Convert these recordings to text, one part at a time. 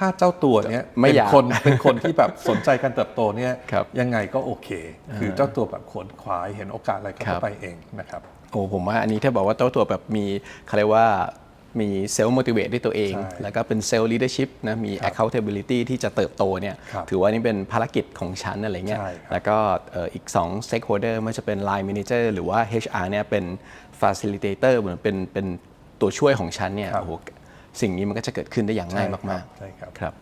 ถ้าเจ้าตัวเนี้ยไม่เป็นอยากคนเป็นคนที่แบบสนใจการเติบโตเนี่ยครับยังไงก็โอเค คือเจ้าตัวแบบขวนขวายเห็นโอกาสอะไรก็ครัเข้าบไปเองนะครับ โอ้ผมว่าอันนี้ถ้าบอกว่าเจ้าตัวแบบมีเขาเรียกว่ามีเซลล์ motivate ด้วยตัวเอง ใช่แล้วก็เป็นเซลล์ leadership นะมี accountability ที่จะเติบโตเนี่ยครับถือว่านี่เป็นภารกิจของฉันอะไรเงี้ยใช่ครับแล้วก็เอ่ออีก 2 stakeholder ไม่ว่าจะเป็น line manager หรือว่า HR เนี่ยเป็น facilitator เหมือนเป็นเป็นตัวช่วยของฉันเนี่ยครับ โอ้โห สิ่งนี้มันก็จะเกิดขึ้นได้อย่างง่ายมากใช่ครับๆครับ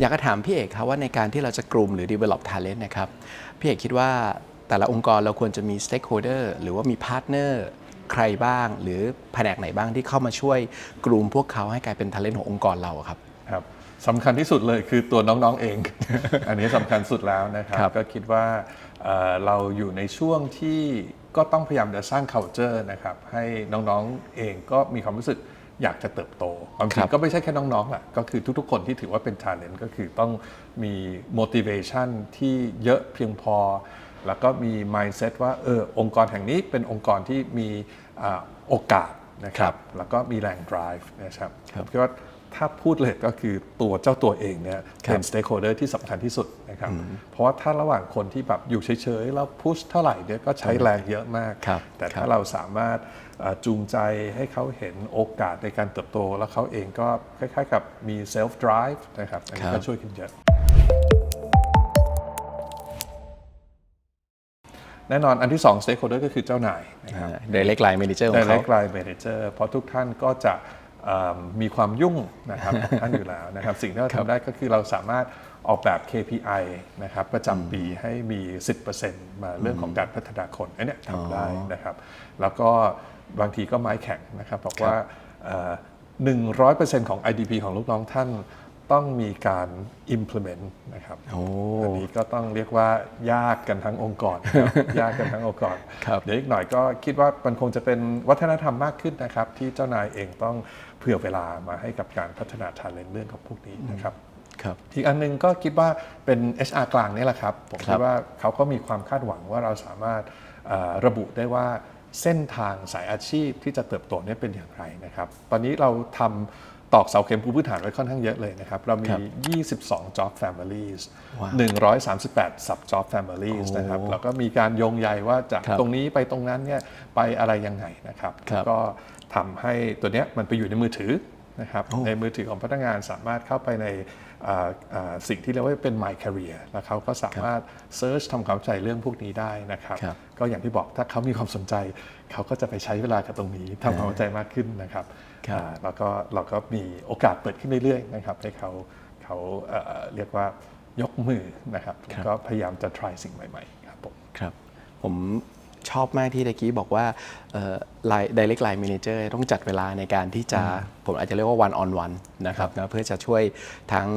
อยากจะถามพี่เอกครับว่าในการที่เราจะกลุ่มหรือ develop talent นะครับ พี่เอกคิดว่าแต่ละองค์กรเราควรจะมี stakeholder หรือว่ามี partner ใครบ้าง หรือแผนกไหนบ้างที่เข้ามาช่วยกลุ่มพวกเขาให้กลายเป็น talent ขององค์กรเราอะครับครับสำคัญที่สุดเลยคือตัวน้องๆเอง อันนี้สำคัญสุดแล้วนะครับครับก็คิดว่าเอ่อเราอยู่ในช่วงที่ก็ต้องพยายามจะสร้าง culture นะครับให้น้องๆเองก็มีความรู้สึกอยากจะเติบโตความจริครังบก็ไม่ใช่แค่น้องๆแหละก็คือทุกๆ คนที่ถือว่าเป็น talent ก็คือต้องมี motivation ที่เยอะเพียงพอ แล้วก็มี mindset ว่าเออองค์กรแห่งนี้เป็นองค์กรที่มีอ่าโอกาสนะครับแล้วก็มีแรง drive นะครับครับผมคิดว่าถ้าพูดเลยก็คือตัวเจ้าตัวเองเนี่ยครับเป็น stakeholder ที่สำคัญที่สุดนะครับเพราะว่าถ้าระหว่างคนที่แบบอยู่เฉยๆแล้วพุชเท่าไหร่เนี่ยก็ใช้แรงเยอะมากครับแต่ครัถ้าบเราสามารถเอ่อจูงใจให้เขาเห็นโอกาสในการเติบโต แล้วเขาเองก็คล้ายๆกับมี self drive นะครับอันนี้ครัก็บช่วยขึ้นเยอะ แน่นอนอันที่ 2 stakeholder ก็คือเจ้านายนะครับอ่า direct line manager ของเขา Direct Line Manager เพราะทุกท่านก็จะเอิ่มมีความยุ่งนะครับของท่านอยู่แล้วนะครับ สิ่งที่เราทำได้ก็คือเราสามารถออกแบบ KPI นะครับประจำปีให้มี 10%มาเรื่องของการพัฒนาคนอันเนี้ยทำได้นะครับ แล้วก็บางทีก็ไม้แข็งนะครับบอกว่าเอ่อ100%ของ IDP ของลูกน้องท่าน ต้องมีการ implement นะครับโอ้อันนี้ก็ต้องเรียกว่ายากกันทั้งองค์กรนะครับยากกันทั้งองค์กรครับเดี๋ยวอีกหน่อยก็คิดว่ามันคงจะเป็นวัฒนธรรมมากขึ้นนะครับ ที่เจ้านายเองต้องเผื่อเวลามาให้กับการพัฒนาทาเลนเรื่องของพวกนี้นะครับครับอีกอันหนึงก็คิดว่าเป็น HR กลางนี่แหละครับ ผมครัคิดบว่าเขาก็มีความคาดหวังว่าเราสามารถเอ่อระบุได้ว่าเส้นทางสายอาชีพที่จะเติบโตเนี่ยเป็นอย่างไรนะครับ ตอนนี้เราทำ ตอกเสาเข็มปูพื้นฐานไว้ค่อนข้างเยอะเลยนะครับ เรามีครับ22 job families ว้าว138 sub job families โอ้นะครับแล้วก็มีการโยงใยว่าจากครับตรงนี้ไปตรงนั้นเนี่ยไปอะไรยังไงนะครับครับก็ทำให้ตัวเนี้ยมันไปอยู่ในมือถือ นะครับในมือถือของพนักงานสามารถเข้าไปในอ่าอ่าสิ่งที่เรียกว่าเป็น My Career แล้วเขาก็สามารถ Search ทำความเข้าใจเรื่องพวกนี้ได้นะครับครับ ก็อย่างที่บอกถ้าเขามีความสนใจ เขาก็จะไปใช้เวลากับตรงนี้ทำความเข้าใจมากขึ้นนะครับครับอ่าแล้วก็เราก็มีโอกาสเปิดขึ้นเรื่อยๆนะครับให้เขาเขาเอ่อเรียกว่ายกมือนะครับแล้วก็พยายามจะ try สิ่งใหม่ๆครับผมครับผม ชอบมากที่ตะกี้บอกว่าเอ่อ line direct line manager ต้องจัดเวลาในการที่จะผมอาจจะเรียกว่า one on one นะครับนะเพื่อจะช่วยทั้ง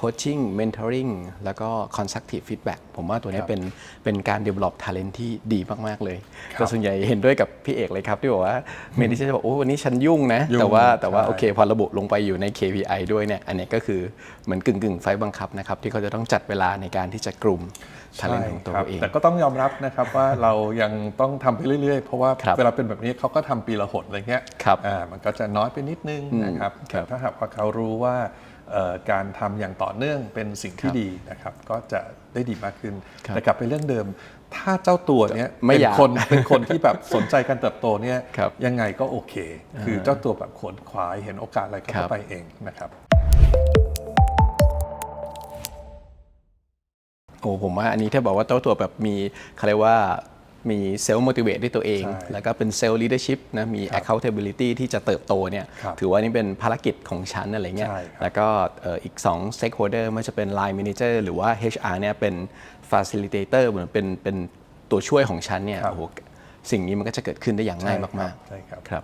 coaching mentoring แล้วก็ constructive feedback ผมว่าตัวเนี้ยครับเป็นเป็นการ develop talent ที่ดีมาก ๆ เลยครับแต่ส่วนใหญ่เห็นด้วยกับพี่เอกเลยครับ ที่บอกว่า manager จะบอกโอ้วันนี้ฉันยุ่งนะยุ่งแต่ว่าแต่ว่าใช่โอเคพอระบุลงไปอยู่ใน KPI ด้วยเนี่ย อันเนี้ยก็คือเหมือนกึ่งกึ่งๆไฟบังคับนะครับ ที่เขาจะต้องจัดเวลาในการที่จะกลุ่ม talent ของตัวใช่ครับเองแต่ก็ต้องยอมรับนะครับว่าเรายังต้องทำไปเรื่อย ๆ เพราะว่าครับเวลาเป็นแบบนี้เขาก็ทำปีละหนอะไรเงี้ยครับอ่ามันก็จะน้อยไปนิดนึงนะครับครับแต่ถ้าหากว่าเขารู้ว่าเอ่อ การทำอย่างต่อเนื่องเป็นสิ่งที่ดีนะครับก็จะได้ดีมากขึ้นครับแต่กลับไปเรื่องเดิม ถ้าเจ้าตัวเนี้ยไม่เป็นอยากคนเป็นคนที่แบบสนใจการเติบโตเนี่ยครับยังไงก็โอเค คือเจ้าตัวแบบขวนขวายเห็นโอกาสอะไรก็ครัเข้าบไปเองนะครับโอ้ผมว่าอันนี้ถ้าบอกว่าเจ้าตัวแบบมีเขาเรียกว่า มีเซลล์ motivate ด้วยตัวเองใช่แล้วก็เป็นเซลล์ leadership นะมี accountability ที่จะเติบโตเนี่ยครับถือว่านี่เป็นภารกิจของฉันอะไรเงี้ยใช่ครับแล้วก็เอ่ออีก 2 stakeholder ไม่ว่าจะเป็น line manager หรือว่า HR เนี่ยเป็น facilitator เหมือนเป็นเป็นตัวช่วยของฉันเนี่ยครับโอ้โหสิ่งนี้มันก็จะเกิดขึ้นได้อย่างง่ายมากใช่ครับๆครับ